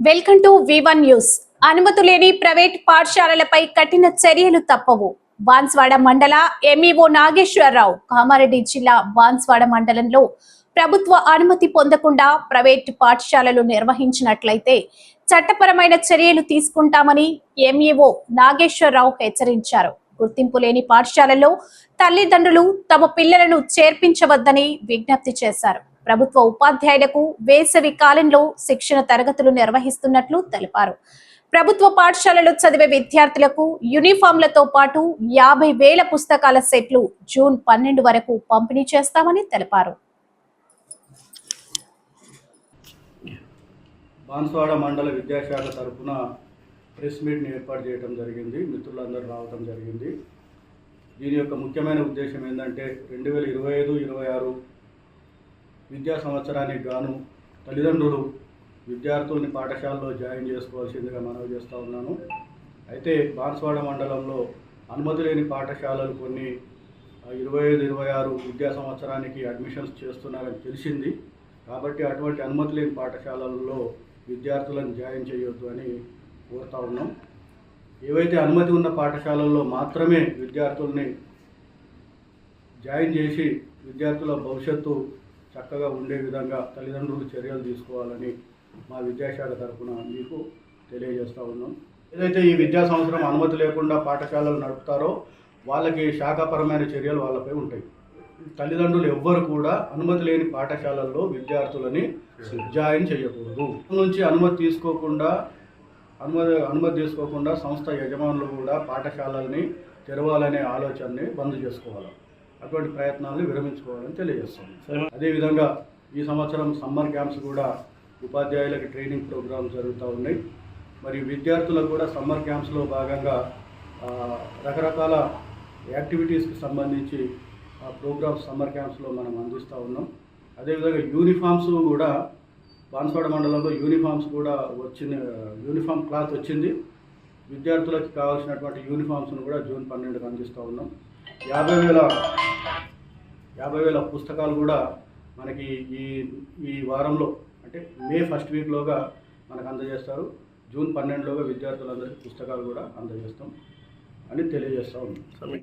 Welcome to one news అనుమతి లేని private పాఠశాలలపై కఠిన చర్యలు తప్పవు. బాన్స్వాడ మండల ఎంఈఓ నాగేశ్వరరావు కామారెడ్డి జిల్లా బాన్స్వాడ మండలంలో ప్రభుత్వ అనుమతి పొందకుండా ప్రైవేట్ పాఠశాలలు నిర్వహించినట్లయితే చట్టపరమైన చర్యలు తీసుకుంటామని ఎంఈఓ నాగేశ్వరరావు హెచ్చరించారు. గుర్తింపు లేని పాఠశాలల్లో తల్లిదండ్రులు తమ పిల్లలను చేర్పించవద్దని విజ్ఞప్తి చేశారు. ప్రభుత్వ ఉపాధ్యాయులకు వేసవి కాలంలో శిక్షణ తరగతులు నిర్వహిస్తున్నట్లు తెలిపారు. ప్రభుత్వ పాఠశాలలో చదివే విద్యార్థులకు యూనిఫామ్లతో పాటు యాభై వేల పుస్తకాల సెట్లు జూన్ పన్నెండు వరకు పంపిణీ చేస్తామని తెలిపారు. బాన్స్వాడ మండల విద్యాశాఖ తరఫున ప్రెస్ మీట్ని ఏర్పాటు చేయడం జరిగింది. మిత్రులందరూ రావడం జరిగింది. దీని యొక్క ముఖ్యమైన ఉద్దేశం ఏంటంటే రెండు వేల ఇరవై ఐదు ఇరవై ఆరు విద్యా సంవత్సరానికి గాను తల్లిదండ్రులు విద్యార్థుల్ని పాఠశాలలో జాయిన్ చేసుకోవాల్సిందిగా మనవి చేస్తూ ఉన్నాను. అయితే బాన్స్వాడ మండలంలో అనుమతి లేని పాఠశాలలు కొన్ని ఇరవై ఐదు ఇరవై ఆరు విద్యా సంవత్సరానికి అడ్మిషన్స్ చేస్తున్నారని తెలిసింది. కాబట్టి అటువంటి అనుమతి లేని పాఠశాలల్లో విద్యార్థులను జాయిన్ చేయొద్దు అని కోరుతా ఉన్నాం. ఏవైతే అనుమతి ఉన్న పాఠశాలల్లో మాత్రమే విద్యార్థుల్ని జాయిన్ చేసి విద్యార్థుల భవిష్యత్తు చక్కగా ఉండే విధంగా తల్లిదండ్రులు చర్యలు తీసుకోవాలని మా విద్యాశాఖ తరఫున మీకు తెలియజేస్తూ ఉన్నాం. ఏదైతే ఈ విద్యా సంవత్సరం అనుమతి లేకుండా పాఠశాలలు నడుపుతారో వాళ్ళకి శాఖాపరమైన చర్యలు వాళ్ళపై ఉంటాయి. తల్లిదండ్రులు ఎవ్వరు కూడా అనుమతి లేని పాఠశాలల్లో విద్యార్థులని జాయిన్ చేయకూడదు. నుంచి అనుమతి తీసుకోకుండా అనుమతి అనుమతి తీసుకోకుండా సంస్థ యజమానులు కూడా పాఠశాలల్ని తెరవాలనే ఆలోచనని బంద్ చేసుకోవాలి. అటువంటి ప్రయత్నాలను విరమించుకోవాలని తెలియజేస్తాం. అదేవిధంగా ఈ సంవత్సరం సమ్మర్ క్యాంప్స్ కూడా ఉపాధ్యాయులకు ట్రైనింగ్ ప్రోగ్రామ్స్ జరుగుతూ ఉన్నాయి. మరి విద్యార్థులకు కూడా సమ్మర్ క్యాంప్స్లో భాగంగా రకరకాల యాక్టివిటీస్కి సంబంధించి ఆ ప్రోగ్రామ్స్ సమ్మర్ క్యాంప్స్లో మనం అందిస్తూ ఉన్నాం. అదేవిధంగా యూనిఫామ్స్ కూడా బాన్స్వాడ మండలంలో యూనిఫామ్స్ కూడా వచ్చిన యూనిఫామ్ క్లాత్ వచ్చింది. విద్యార్థులకు కావాల్సినటువంటి యూనిఫామ్స్ను కూడా జూన్ పన్నెండుకి అందిస్తూ ఉన్నాం. యాభై వేల యాభై వేల పుస్తకాలు కూడా మనకి ఈ ఈ వారంలో అంటే మే ఫస్ట్ వీక్లోగా మనకు అందజేస్తారు. జూన్ పన్నెండులోగా విద్యార్థులందరికీ పుస్తకాలు కూడా అందజేస్తాం అని తెలియజేస్తా ఉన్నాం.